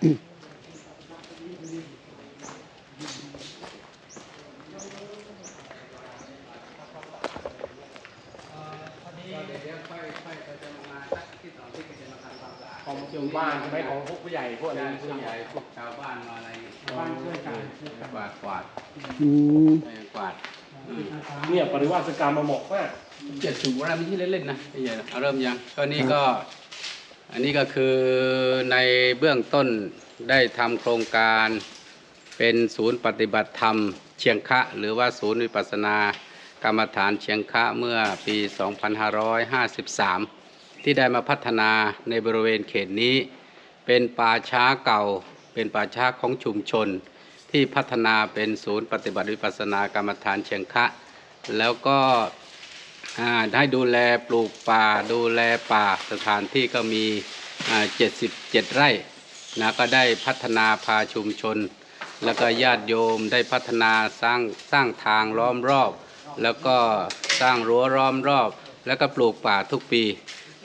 ของชาวบ้านใช่ไหมของพวกผู้ใหญ่พวกนี้ผู้ใหญ่พวกชาวบ้านมาอะไรชาวบ้านช่วยกันกวาดกวาดอืมกวาดเนี่ยปริวาสกรรมมาเหมาะมากเจ็ดสูงอะไรไม่ใช่เล่นๆนะไม่ใช่เอาเริ่มยังก็นี่ก็ อันนี้ก็คือในเบื้องต้นได้ทำโครงการเป็นศูนย์ปฏิบัติธรรมเชียงคะ หรือว่าศูนย์วิปัสสนากรรมฐานเชียงคะเมื่อปี 2553 ที่ได้มาพัฒนาในบริเวณเขตนี้ เป็นป่าช้าเก่า เป็นป่าช้าของชุมชน ที่พัฒนาเป็นศูนย์ปฏิบัติวิปัสสนากรรมฐานเชียงคะ แล้วก็ ให้ดูแลปลูกป่า ดูแลป่าสถานที่ก็มี77ไร่นะก็ได้พัฒนาพาชุมชน แล้วก็ญาติโยมได้พัฒนาสร้างสร้างทางล้อมรอบ แล้วก็สร้างรั้วล้อมรอบ แล้วก็ปลูกป่าทุกปี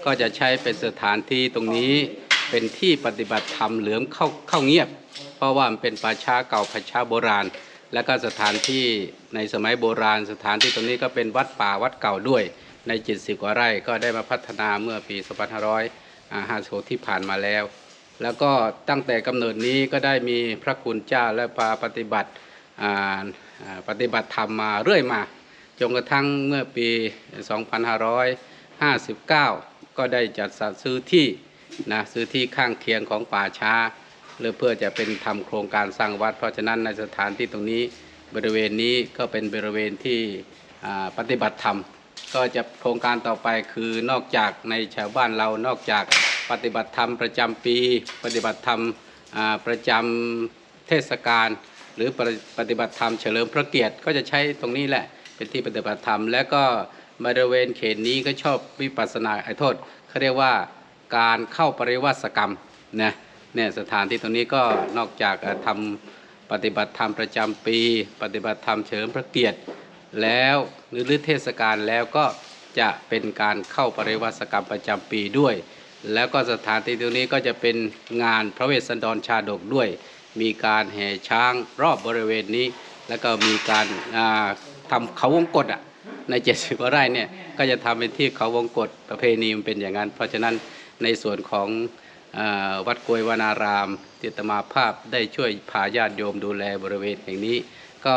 ก็จะใช้เป็นสถานที่ตรงนี้เป็นที่ปฏิบัติธรรมเหลือมเข้าเข้าเงียบ เพราะว่ามันเป็นป่าช้าเก่าป่าช้าโบราณ แล้วก็สถานที่ในสมัยโบราณ สถานที่ตรงนี้ก็เป็นวัดป่าวัดเก่าด้วย ใน 70 กว่าไร่ก็ได้มาพัฒนาเมื่อปี 2556 ที่ผ่านมาแล้ว แล้วก็ตั้งแต่กำเนิดนี้ก็ได้มีพระคุณเจ้าและพาปฏิบัติปฏิบัติธรรมมาเรื่อยมาจนกระทั่งเมื่อปี 2559 ก็ได้จัดสรรซื้อที่นะซื้อที่ข้างเคียงของป่าช้า หรือเพื่อจะเป็นทำโครงการสร้างวัด เพราะฉะนั้นในสถานที่ตรงนี้บริเวณนี้ก็เป็นบริเวณที่ปฏิบัติธรรม ก็จะโครงการต่อไปคือนอกจากในชาวบ้านเรานอกจากปฏิบัติธรรมประจำปี ปฏิบัติธรรมประจำเทศกาลหรือปฏิปฏิบัติธรรมเฉลิมพระเกียรติก็จะใช้ตรงนี้แหละเป็นที่ปฏิบัติธรรม และก็บริเวณเขตนี้ก็ชอบวิปัสสนาไอ้โทษเขาเรียกว่าการเข้าปริวัติกรรมนะ เนี่ยสถานที่ตรงนี้ก็นอกจากอ่าทำปฏิบัติธรรมประจำปี ปฏิบัติธรรมเฉลิมพระเกียรติแล้วหรือเทศกาลแล้วก็จะเป็นการเข้าปริวัติกรรมประจำปีด้วย แล้วก็สถานที่ตรงนี้ก็จะเป็นงานพระเวสสันดรชาดกด้วย มีการแห่ช้างรอบบริเวณนี้ แล้วก็มีการาทำเขาวงกตอะใน70กว่าไร่เนี่ยก็จะทำเป็นที่เขาวงกตประเพณีมันเป็นอย่างนั้น เพราะฉะนั้นในส่วนของ วัดกวยวานารามจิตมาภาพได้ช่วยพาญาติโยมดูแลบริเวณแห่งนี้ ก็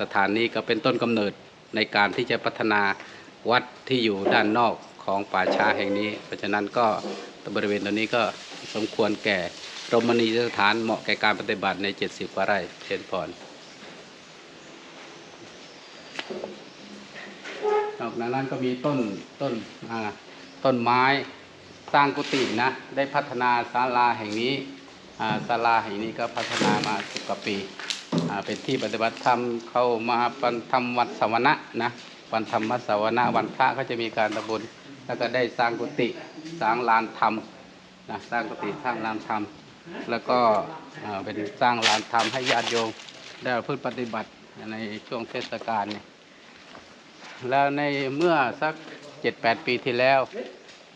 สถานนี้ก็เป็นต้นกำเนิดในการที่จะพัฒนาวัดที่อยู่ด้านนอกของป่าช้าแห่งนี้ เพราะฉะนั้นก็บริเวณตรงนี้ก็สมควรแก่รมณีสถานเหมาะแก่การปฏิบัติใน 70 กว่าไร่เชิญพรนอกนั้นก็มีต้นต้นต้นไม้ สร้างกุฏินะได้พัฒนาศาลาแห่งนี้ศาลาแห่งนี้ก็พัฒนามาสิบกว่าปีเป็นที่ปฏิบัติธรรมเข้ามาปันทำวัดสวนะนะวันธรรมวัดสวนะวันพระก็จะมีการทำบุญแล้วก็ได้สร้างกุฏิสร้างลานธรรมนะสร้างกุฏิสร้างลานธรรม แล้วก็เป็นสร้างลานธรรมให้ญาติโยมได้พฤติปฏิบัติในช่วงเทศกาลนี่แล้วในเมื่อสักเจ็ดแปดปีที่แล้ว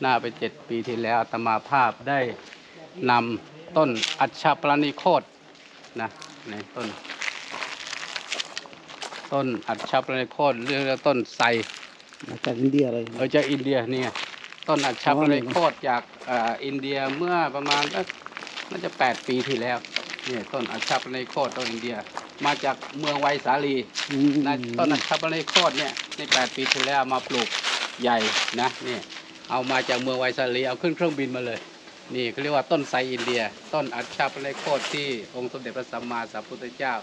น่าเป็นเจ็ดปีที่แล้วอาตมาภาพได้นำต้นอัชชปรณิโคตนะในต้น ต้นอัดชับในโคตรเรียกว่าต้นไทรมาจากอินเดียเลยเออจากอินเดียเนี่ยต้นอัดชับในโคตรจากอ่าอินเดียเมื่อประมาณสักน่าจะแปดปีที่แล้วเนี่ยต้นอัดชับในโคตรต้นอินเดีย มาจากเมืองไวสาลีอืมนะต้นอัดชับในโคตรเนี่ยในแปดปีที่แล้วเอามาปลูกใหญ่นะเนี่ย เอามาจากเมืองไวสาลีเอาขึ้นเครื่องบินมาเลย นี่เขาเรียกว่าต้นไทรอินเดีย ต้นอัญชัปเลยโคตรที่องค์สมเด็จพระสัมมาสัมพุทธเจ้า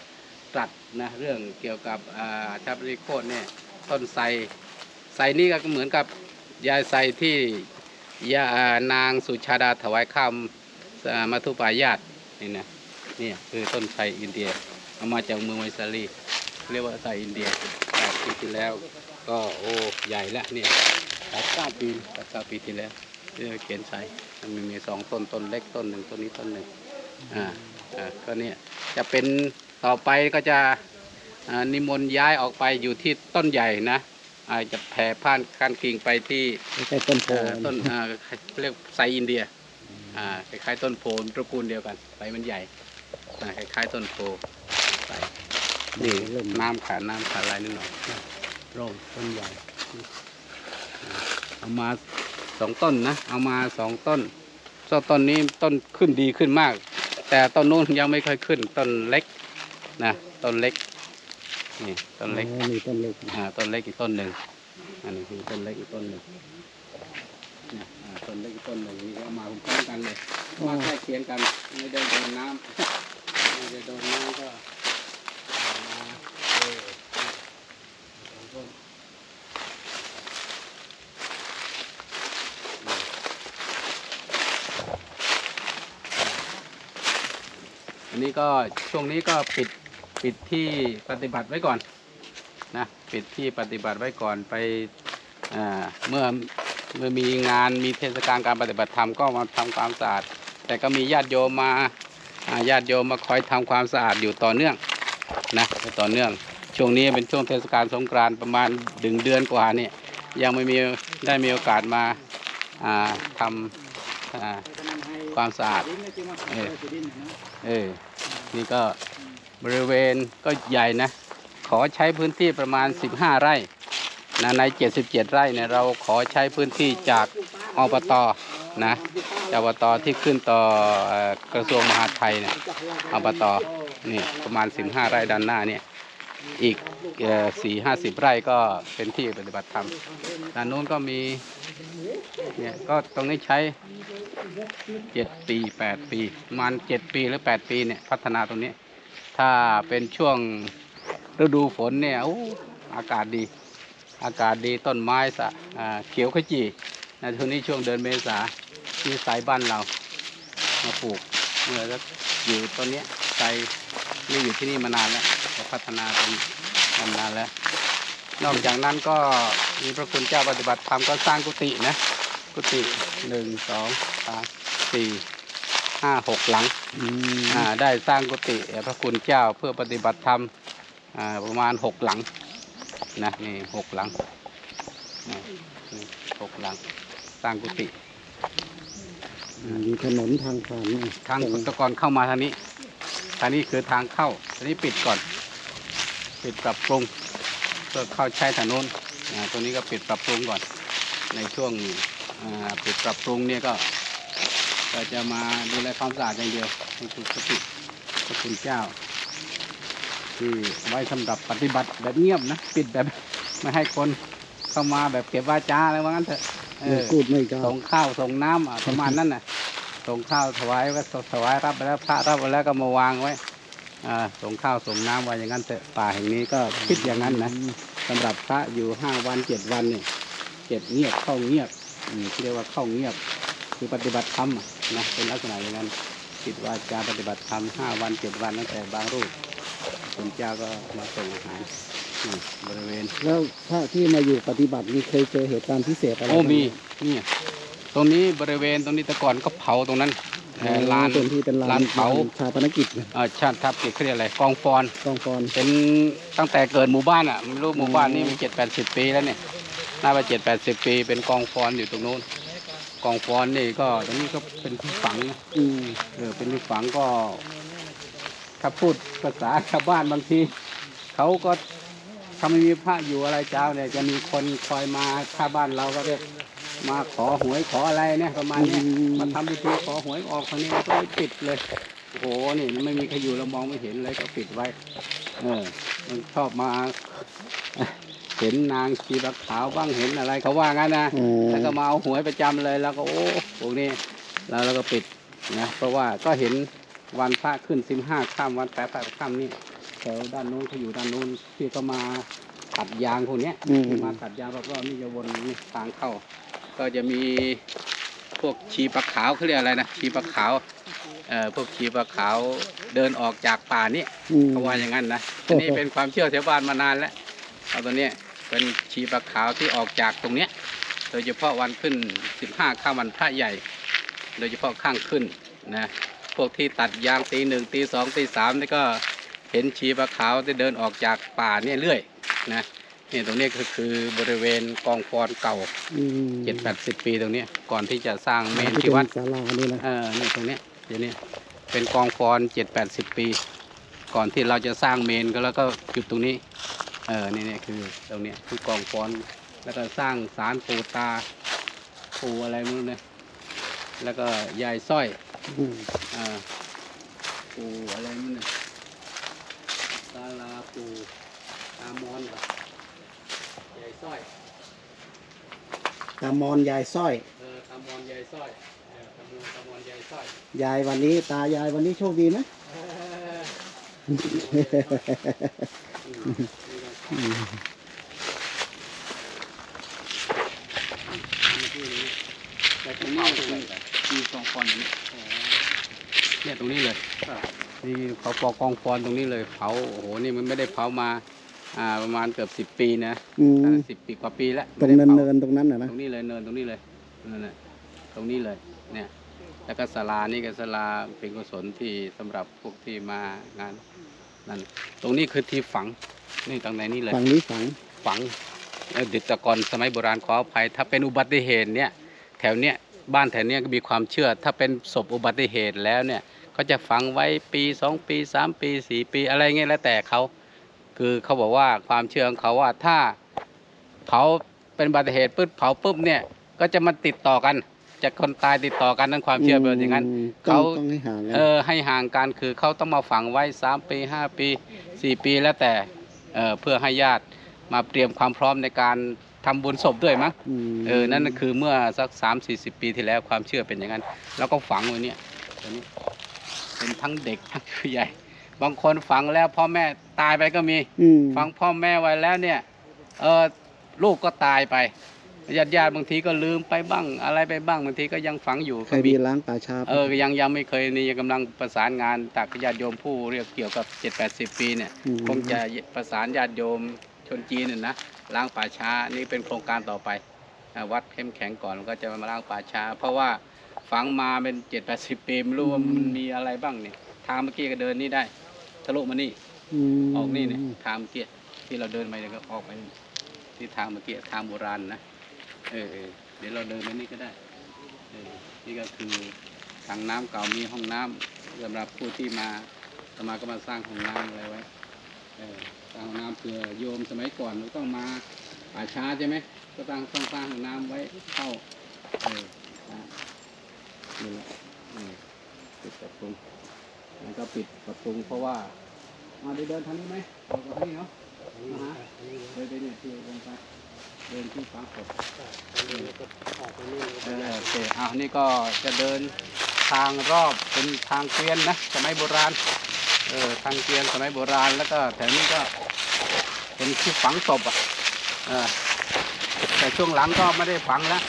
ตรัสนะเรื่องเกี่ยวกับอ่าอัญชัปเลยโคตรเนี่ยต้นไทรไทรนี่ก็เหมือนกับยายไทรที่ยานางสุชาดาถวายคำอ่ามัทุปายาตนี่นะนี่คือต้นไทรอินเดียเอามาจากเมืองไวสาลีเรียกว่าไทรอินเดียแปดปีที่แล้วก็โอ้ใหญ่แล้วเนี่ย แปดเก้าปีแปดเก้าปีที่แล้วเรียกว่าเขียนใส่มันมีสองต้นต้นเล็กต้นหนึ่งต้นนี้ต้นหนึ่งอ่าอ่าก็เนี่ยจะเป็นต่อไปก็จะอ่านิมนต์ย้ายออกไปอยู่ที่ต้นใหญ่นะอาจะแผ่ผ่านการกิ่งไปที่ไม่ใช่ต้นโพเอ่อต้นอ่าเรียกไซอินเดียอ่าคล้ายๆต้นโพนตระกูลเดียวกันใบมันใหญ่อ่าคล้ายๆต้นโพใบนี่น้ำขาดน้ำขาดอะไรนิดหน่อยนะร่มต้นใหญ่อ่า เอามาสองต้นนะ เอามาสองต้นเจ้าต้นนี้ต้นขึ้นดีขึ้นมาก แต่ต้นนู้นยังไม่ค่อยขึ้นต้นเล็กนะต้นเล็กนี่ต้นเล็กอ๋อมีต้นเล็กอ่าต้นเล็กอีกต้นหนึ่งอันนี้คือต้นเล็กอีกต้นหนึ่งเนี่ยอ่าต้นเล็กอีกต้นหนึ่งนี่ก็เอามาพร้อมกันเลยมาใกล้เคียงกันไม่ได้โดนน้ำไม่ได้โดนน้ำก็เอามาเออสองต้น อันนี้ก็ช่วงนี้ก็ปิดปิดที่ปฏิบัติไว้ก่อนนะปิดที่ปฏิบัติไว้ก่อนไปเมื่อเมื่อมีงานมีเทศกาลการปฏิบัติธรรมก็มาทำความสะอาด แต่ก็มีญาติโยมมาญาติโยมมาคอยทำความสะอาดอยู่ต่อเนื่องนะต่อเนื่อง ช่วงนี้เป็นช่วงเทศกาลสงกรานต์ประมาณดึงเดือนกว่านี่ยังไม่มีได้มีโอกาสมาทำอ่าความสะอาดเออ นี่ก็บริเวณก็ใหญ่นะ ขอใช้พื้นที่ประมาณ 15 ไร่นะใน 77 ไร่เนี่ยเราขอใช้พื้นที่จากอบตนะจากอบตที่ขึ้นต่อกระทรวงมหาดไทยเนี่ยอบตนี่ประมาณ 15 ไร่ด้านหน้าเนี่ยอีกสี่ห้าสิบไร่ก็เป็นที่ปฏิบัติธรรมด้านโน้นก็มีเนี่ยก็ตรงนี้ใช้ 7ปี8ปีประมาณ7ปีหรือ8ปีเนี่ยพัฒนาตรงนี้ ถ้าเป็นช่วงฤดูฝนเนี่ยอ้อากาศดี อากาศดีต้นไม้สะเขียวขจีนะช่วงนี้ช่วงเดือนเมษาที่สายบ้านเรามาปลูกเมื่อสักอยู่ต้นนี้ใจนี่อยู่ที่นี่มานานแล้วพัฒนาเป็นมานานแล้ว นอกจากนั้นก็มีพระคุณเจ้าปฏิบัติธรรมก็สร้างกุฏินะ กุฏิหนึ่งสองสามสี่ห้าหกหลังอืมอ่าได้สร้างกุฏิพระคุณเจ้าเพื่อปฏิบัติธรรมอ่าประมาณหกหลังนะนี่หกหลังนี่นี่หกหลัง สร้างกุฏิมีถนนทางผ่านนี่ทางตะกอนเข้ามาทางนี้ทางนี้คือทางเข้าทางนี้ปิดก่อน ปิดปรับปรุงเพื่อเข้าใช้ถนนอ่าตัวนี้ก็ปิดปรับปรุงก่อนในช่วง อ่าปิดปรับปรุงเนี่ยก็ก็จะมาดูแลความสะอาดอย่างเดียวนี่คือกุฏิพระคุณเจ้า ที่ไว้สำหรับปฏิบัติแบบเงียบนะปิดแบบไม่ให้คนเข้ามาแบบเก็บวาจาอะไรว่างั้นเถอะเอไม่อพูดไม่กล้าส่งข้าวส่งน้ำอะประมาณนั้นน่ะส่งข้าวถวายก็ถวายรับไปแล้วพระรับไปแล้วก็มาวางไว้อ่าส่งข้าวส่งน้ำไว้อย่างนั้นเถอะป่าแห่งนี้ก็คิดอย่างนั้นนะสำหรับพระอยู่ห้าวันเจ็ดวันเนี่ยเจ็ดเงียบเข้าเงียบอืม ที่เรียกว่าเข้าเงียบคือปฏิบัติธรรมอะนะเป็นลักษณะอย่างนั้นคิดว่าจะปฏิบัติธรรมห้าวันเจ็ดวันตั้งแต่บางรูปคุณเจ้าก็มาส่งอาหารอืมบริเวณ แล้วพระที่มาอยู่ปฏิบัตินี่เคยเจอเหตุการณ์พิเศษอะไรโอ้บ้างไหมีนี่ตรงนี้บริเวณตรงนี้แต่ก่อนก็เผาตรงนั้นเอ่อลานเป็นที่เป็นลาลานนเผาชาปนกิจนะเอ่อชาติทัพกิจเขาเรียกอะไรกองฟอนกองฟอนเป็นตั้งแต่เกิดหมู่บ้านอะไม่รู้หมู่บ้านนี้มีเจ็ดแปดสิบปีแล้วเนี่ย น่าจะเจ็ดแปดสิบปีเป็นกองฟอนอยู่ตรงนู้น กองฟอนนี่ก็ตรงนี้ก็เป็นที่ฝังนะอืมเออเป็นที่ฝังก็ถ้าพูดภาษาชาวบ้านบางทีเขาก็ถ้าไม่มีพระอยู่อะไรเจ้าเนี่ยจะมีคนคอยมาถ้าบ้านเราก็เรียกมาขอหวยขออะไรเนี่ยประมาณเนี้ยมาทำพิธีขอหวยออกคนนี้ก็เลยปิดเลยโอ้โหนี่ไม่มีใครอยู่เรามองไม่เห็นเลยก็ปิดไว้ เออมันชอบมา เห็นนางชีบักขาวบ้างเห็นอะไรเขาว่างั้นนะอ๋อแล้วก็มาเอาหวยประจำเลยแล้วก็โอ้พวกนี้แล้วเราก็ปิดนะเพราะว่าก็เห็นวันพระขึ้นสิบห้าค่ำวันแปดพระค่ำนี่แถวด้านโน้นเขาอยู่ด้านโน้นที่เขามาตัดยางพวกเนี้ยอืมที่มาตัดยางรอบๆนี่จะวนนี่ทางเข้า ก็จะมีพวกชีปลาขาวเขาเรียกอะไรนะชีปลาขาวเอ่อพวกชีปลาขาวเดินออกจากป่านี้อืมเขาว่าอย่างนั้นนะอันนี้เป็นความเชื่อแถวบ้านมานานแล้วเอาตัวเนี้ย เป็นชีปลาขาวที่ออกจากตรงเนี้ย โดยเฉพาะวันขึ้น 15 ข้ามวันพระใหญ่ โดยเฉพาะข้างขึ้นนะ พวกที่ตัดยางตีหนึ่งตีสองตีสามนี่ก็เห็นชีปลาขาวที่เดินออกจากป่าเนี่ยเรื่อยนะนี่ตรงนี้ก็คือบริเวณกองฟอนเก่าอืมเจ็ดแปดสิบปีตรงเนี้ยก่อนที่จะสร้างเมนที่ที่วัดเป็นศาลานี่นะเออนี่ตรงเนี้ยเดี๋ยวนี้เป็นกองฟอนเจ็ดแปดสิบปี ก่อนที่เราจะสร้างเมนก็แล้วก็จุดตรงนี้ เออนี่เนี่ยคือตรงเนี้ยคือกองฟอน แล้วก็สร้างศาลปู่ตาปู่อะไรไม่รู้เนี่ยแล้วก็ยายสร้อยอืมอ่าปู่อะไรไม่รู้เนี่ยศาลาปู่ตามอนกับยายสร้อยตามอนยายสร้อยเออตามอนยายสร้อยเออตามอนตามอนยายสร้อยยายวันนี้ตายายวันนี้โชคดีไหมอืม แต่ตรงนี้คือมีกองฟอนอย่างนี้เนี่ยตรงนี้เลยนี่เขาปอกกองฟอนตรงนี้เลยเผาโอ้โหนี่มันไม่ได้เผามา อ่าประมาณเกือบสิบปีนะอืมสิบปีกว่าปีแล้วตรงไม่เนิได้นผาเนินๆตรงนั้นนะนะตรงนี้เลยเนินตรงนี้เลยนั่นน่ะตรงนี้เลยเนี่ยแล้วก็ศาลานี่ก็ศาลาเป็นกุศลที่สำหรับพวกที่มางาน นั่นตรงนี้คือที่ฝังนี่ตรงไหนนี่เลย ฝั่งนี้ฝังฝังเอ่อดิตกรสมัยโบราณขออภัย ถ้าเป็นอุบัติเหตุเนี่ยแถวเนี้ยบ้านแถวเนี้ยก็มีความเชื่อ ถ้าเป็นศพอุบัติเหตุแล้วเนี่ยเขาจะฝังไว้ปีสองปีสามปีสี่ปีอะไรเงี้ยแล้วแต่เขาคือเขาบอกว่าความเชื่อของเขาว่าถ้าเผาเป็นอุบัติเหตุปุ๊บเผาปุ๊บเนี่ยก็จะมาติดต่อกัน จะคนตายติดต่อกันนั่นความเชื่อเป็นอย่างนั้นมเขาต้องต้องให้ห่างกันเออให้ห่างกันคือเขาต้องมาฝังไว้สามปีห้าปีสี่ปีแล้วแต่เออเพื่อให้ญาติมาเตรียมความพร้อมในการทำบุญศพด้วยมั้งมเออนั่นน่ะคือเมื่อสักสามสี่สิบปีที่แล้วความเชื่อเป็นอย่างนั้น แล้วก็ฝังไว้เนี่ยตัวนี้เป็นทั้งเด็กทั้งผู้ใหญ่ บางคนฝังแล้วพ่อแม่ตายไปก็มีอืมฝังพ่อแม่ไว้แล้วเนี่ยเออลูกก็ตายไป ญาติญาติๆบางทีก็ลืมไปบ้าง อะไรไปบ้างบางทีก็ยังฝังอยู่ใคก็รมีมีล้างป่าช้าเออยังยังไม่เคยนี่ยังกำลังประสานงานตักญาติโยมผู้เรียกเกี่ยวกับเจ็ดแปดสิบปีเนี่ยมคงจะประสานญาติโยมชนจีนน่ะนะล้างป่าช้านี่เป็นโครงการต่อไปอ่าวัดเข้มแข็งก่อนก็จะมาล้างป่าช้า เพราะว่าฝังมาเป็นเจ็ดแปดสิบปีไม่รู้ว่ามันมีอะไรบ้างเนี่ยทางเมื่อกี้ก็เดินนี่ได้ทะลุมานี่มออกนี่เนี่ยทางเมื่อกี้ที่เราเดินไปเนี่ยก็ออกไปที่ทางเมื่อกี้ทางโบราณนะ เออเออเดี๋ยวเราเดินไปนี่ก็ได้เออนี่ก็คือทางน้ำเก่ามีห้องน้ำสำหรับผู้ที่มาสมาก็มาสร้างห้องน้ำอะไรไว้เออสร้างห้องน้ำเผื่อโยมสมัยก่อนเราต้องมาป่าช้าใช่ไหมก็ต้องต้องสร้างห้องน้ำไว้เข้าเออนี่แหละปิดปรับปรุงแล้วก็ปิดปรับปรุงเพราะว่ามาเดินเดินทางนี้ไหมออกทางนี้เนาะนะฮะเดินไปเนี่ยที่ลงไป เดินที่ฟ้าฝนเออโอเคอ้าวนี่ก็จะเดินทางรอบเป็นทางเกวียนนะสมัยโบราณเออทางเกวียนสมัยโบราณ แล้วก็แถวนี้ก็เป็นที่ฝังศพอะเออแต่ช่วงหลังก็ไม่ได้ฝังแล้ว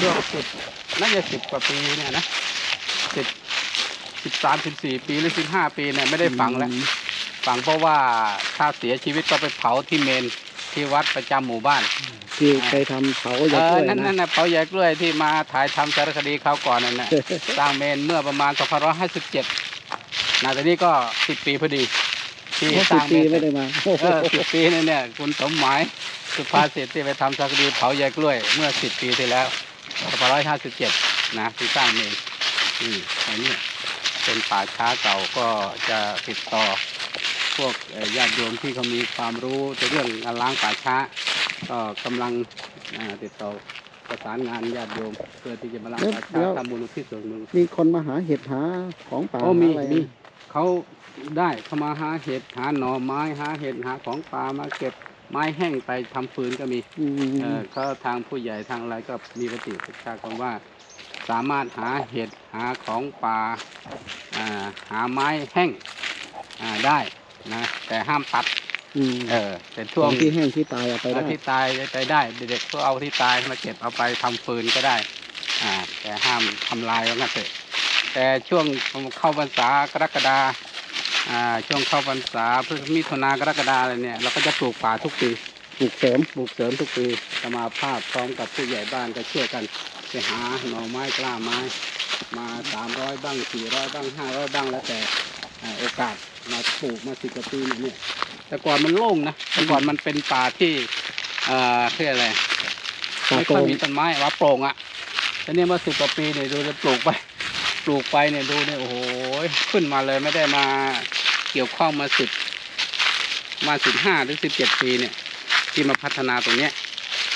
ช่วงสิบน่าจะสิบกว่าปีเนี่ยนะสิบสิบสามสิบสี่ปีหรือสิบห้าปีเนี่ยไม่ได้ฝังแล้วฝังเพราะว่าถ้าเสียชีวิตก็ไปเผาที่เมน ที่วัดประจำหมู่บ้านที่เคยทำเผาอเอย่างกอล้วยนั่นนั่นนะนะเผาใหญ่กล้วยที่มาถ่ายทำสารคดีเขาวก่อนนั่นนะสร้างเมนเมื่อประมาณ2557นะแต่นี่ก็ 10 ปีพอดี ที่เพราะสสิร้าบงเมปีนไม่ได้มาโอ้โหเออสิบปีนั่นเนี่ยคุณสมหมาย สุภาษิตที่ไปทำสารคดีเผาใหญ่กล้วยเมื่อ 10 ปีที่แล้ว2557นะที่สร้างเมนอืมอันนี้เป็นป่าช้าเก่าก็จะติดต่อ พวกเอ่อญาติโยมที่เขามีความรู้ในเรื่องการล้างป่าช้า ก็กำลังอ่าติดต่อประสานงานญาติโยมเพื่อที่จะมาล้างป่าช้าทำมูลที่ส่วนหนึ่งมีคนมาหาเห็ดหาของป่าโอ้มีอะไรมีเขาได้เขามาหาเห็ดหาหน่อไม้หาเห็ดหาของป่ามาเก็บไม้แห้งไปทำฟืนก็มีอืมเออเขาทางผู้ใหญ่ทางอะไรก็มีปฏิสัจากันว่าสามารถหาเห็ดหาของป่าอ่าหาไม้แห้งอ่าได้ นะแต่ห้ามตัด อืมเออแต่ขช่วองงที่แห้งที่ตายเอาไปได้ ที่ตายไปได้เด็กๆก็เอาที่ตายมาเก็บเอาไปทำฟืนก็ได้ อ่า แต่ห้ามทำลายว่างั้นเถอะแต่ช่วงเข้าพรรษากรกฎาอ่าช่วงเข้าพรรษาพฤษมิถุนากรกฎาอะไรเนี่ยเราก็จะปลูกป่าทุกปีปลูกเสริมปลูกเสริมทุกปีสมาภาพพร้อมกับผู้ใหญ่บ้านก็ช่วยกันไปหาหน่อไม้กล้าไม้ มาสามร้อยบ้างสี่ร้อยบ้างห้าร้อยบ้างแล้วแต่อ่าโอกาส มาปลูกมาสิบกว่าปีเนี่ย แต่ก่อนมันโล่งนะ แต่ก่อนมันเป็นป่าที่อ่าเรียกอะไรป่าไม่โปค่อยร่งมีต้นไม้ว่าโปร่งอะแต่เนี่ยเมื่อสิบกว่าปีเนี่ยดูจะปลูกไป ปลูกไปเนี่ยดูเนี่ยโอ้โหขึ้นมาเลยไม่ได้มาเกี่ยวข้องมาสิบมาสิบห้าถึงสิบเจ็ดปีเนี่ย ที่มาพัฒนาตรงเนี้ย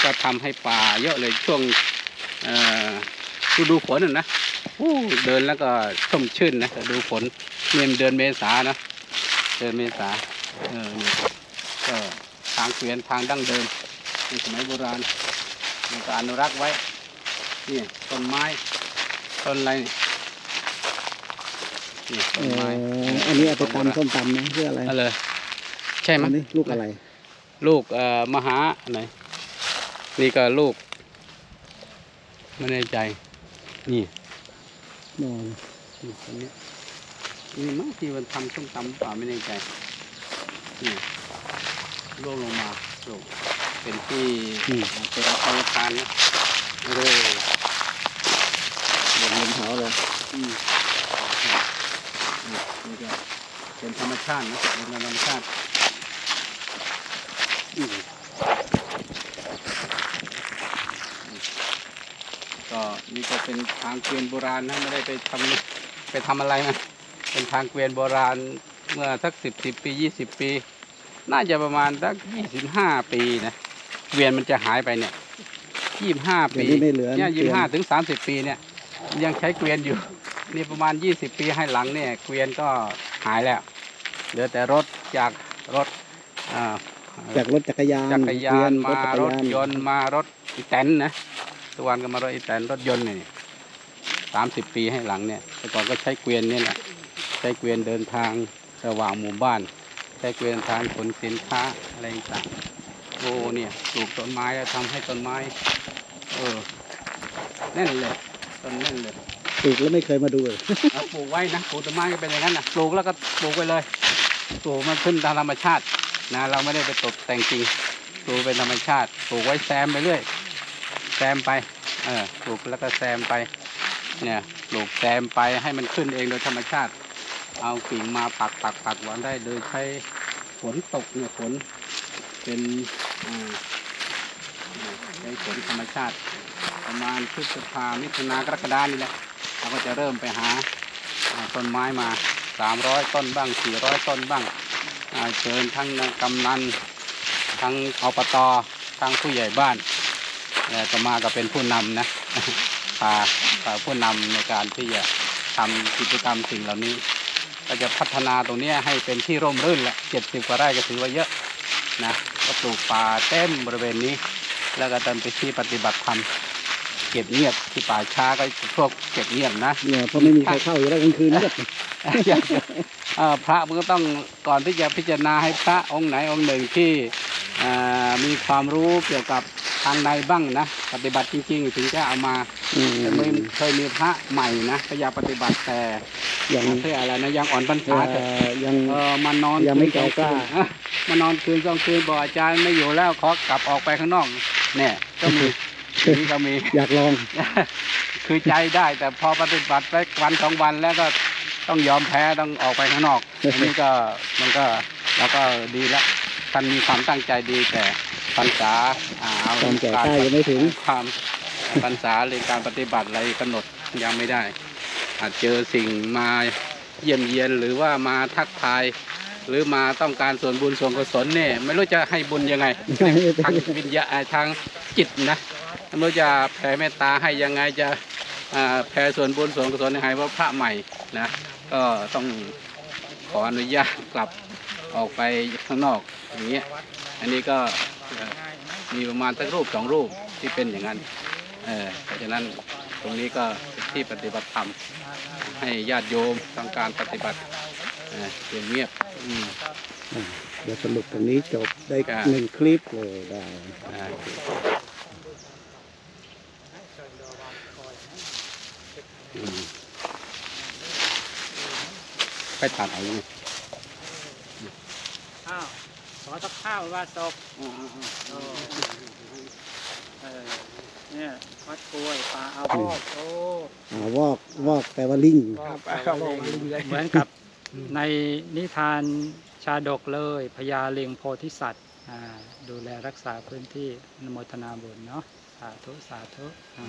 ก็ทำให้ป่าเยอะเลยช่วงเอ่อฤดูฝนน่ะนะอู้เดินแล้วก็ชุ่มชื่นนะดูฝนเนี่ยมันเดือนเมษานะ เดือนเมษาเออนี่ก็ทางเกวียนทางดั้งเดิมในสมัยโบราณมันก็อนุรักษ์ไว้นี่ต้นไม้ต้นอะไรนี่นี่เอต้นไม้ออันนี้เอาไปตำส้มตำนะเพื่ออะไรอะไรใช่ไหมอันนี้ลูกอะไร ลูกเอ่อมหาไหนนี่ก็ลูกไม่แน่ใจ นี่นอนนี่ตัวเนี้ย นี่มั้งที่มันทำส้มตำหรือเปล่าไม่แน่ใจนี่ล่วงลงมาลูกเป็นที่เป็นอาคารทานนะเออเดินบนเขาเลยอืมนี่ก็เป็นธรรมชาตินะเป็นธรรมชาติอืมก็นี่ก็เป็นทางเกวียนโบราณนะไม่ได้ไปทำไปทำอะไรนะ เป็นทางเกวียนโบราณเมื่อสักสิบสิบปียี่สิบปี น่าจะประมาณสักยี่สิบห้าปีนะเกวียนมันจะหายไปเนี่ยยี่สิบห้าเดี๋ยปีวนี้ไม่เหลือเนี่ยเกวียี่ยสินบห้าถึงสามสิบปีเนี่ย ยังใช้เกวียนอยู่ นี่ประมาณยี่สิบปีให้หลังเนี่ย เกวียนก็หายแล้วเหลือแต่รถจากรถอ่า จากรถจักรยานจักรยานเกวีมารจักรรถยนต์มารถอีแตนนะทุกวันก็มารถอีแตนรถยนต์เนี่ยสามสิบปีให้หลังเนี่ยแต่ก่อนก็ใช้เกวียนเนี่ยแหละใช้เกวียนเดินทางระหว่างหมู่บ้าน ใช้เกวียนทางขนสินค้าอะไรต่างๆโอ้เนี่ยปลูกต้นไม้แล้วทำให้ต้นไม้ เออแน่นเลยต้นแน่นเลยปลูกแล้วไม่เคยมาดูเลยเอาปลูกไว้นะปลูกต้นไม้ก็เป็นอย่างนั้นนะปลูกแล้วก็ปลูกไปเลยปลูกมันขึ้นตามธรรมชาตินะเราไม่ได้ไปตกแต่งจริงปลูกเป็นธรรมชาติปลูกไว้แซมไปเรื่อยแซมไปเออปลูกแล้วก็แซมไป เนี่ยปลูกแซมไปให้มันขึ้นเองโดยธรรมชาติ เอากิ่งมาปักปักปักไว้ได้โดยใช้ฝนตกเนี่ยฝนเป็นใช้ฝนธรรมชาติ ประมาณพฤษภามิถุนากรกฎานี่แหละเราก็จะเริ่มไปหาต้นไม้มาสามร้อยต้นบ้างสี่ร้อยต้นบ้างาเชิญทั้งกำนันทั้งอบตทั้งผู้ใหญ่บ้านเอ่อก็มาก็เป็นผู้นำนะพาพาผู้นำในการที่จะทำกิจกรรมสิ่งเหล่านี้ ก็จะพัฒนาตรงเนี้ยให้เป็นที่ร่มรื่นแหละเจ็ดสิบกว่าไร่ก็ถือว่าเยอะนะก็ปลูกป่าเต็มบริเวณนี้ แล้วก็เป็นไปที่ปฏิบัติธรรมเก็บเงียบที่ป่าช้าก็พวกเก็บเงียบนะเนี่ยเพราะไม่มีใครเข้าอยู่แล้วกลางคืนก็อยากจะเอ่อพระมันก็ต้องก่อนที่จะพิจารณาให้พระองค์ไหนองค์หนึ่งที่เอ่อมีความรู้เกี่ยวกับทางในบ้างนะ ปฏิบัติจริง ๆ ถึงจะเอามาอืม แต่ไม่เคยมีพระใหม่นะก็อยากปฏิบัติแต่ยังเพื่ออะไรนะยังอ่อนพรรเอ่ษาเถอะอยังเออมานอนยังไม่คืนแก่กล้าสองคืนมานอนคืนสองคืนบอกอาจารย์ไม่อยู่แล้วขอกลับออกไปข้างนอกเนี่ยก็มีอย่างนี้ก็มีอยากลอง คือใจได้แต่พอปฏิบัติไปวันสองวันแล้วก็ต้องยอมแพ้ต้องออกไปข้างนอกอันนี้ก็มันก็เราก็ดีแล้วท่านมีความตั้งใจดีแต่พรรษาอ่าเอาความแก่กล้ายังไม่ถึงความ พรรษาเรื่องการปฏิบัติอะไรกำหนดยังไม่ได้ อาจเจอสิ่งมาเยี่ยมเยียนหรือว่ามาทักทาย หรือมาต้องการส่วนบุญส่วนกุศลเนี่ยไม่รู้จะให้บุญยังไงทางวิญญาณทางจิตนะไม่รู้จะแผ่เมตตาให้ยังไงจะแผ่ส่วนบุญส่วนกุศลยังไงว่าพระใหม่นะก็ต้องขออนุญาตกลับออกไปข้างนอกอย่างเงี้ยอันนี้ก็มีประมาณสักรูปสองรูปที่เป็นอย่างนั้น เออเพราะฉะนั้นตรงนี้ก็เป็นที่ปฏิบัติธรรมให้ญาติโยมต้องการปฏิบัติเอ่อเงียบๆอืมเดี๋ยวสรุปตรงนี้จบได้ครับ หนึ่งคลิปเลยได้อ่า อืมไปตัดเอาเลยข้าวขอสักข้าวว่าศพเออ เนี่ยวัดกล้วยปลาเอาพอกโอ้อ่าวอกวอกแปลว่าลิงเหมือนกับในนิทานชาดกเลยพญาเลียงโพธิสัตว์อ่าดูแลรักษาพื้นที่อนุโมทนาบุญเนาะสาธุสาธุอ่า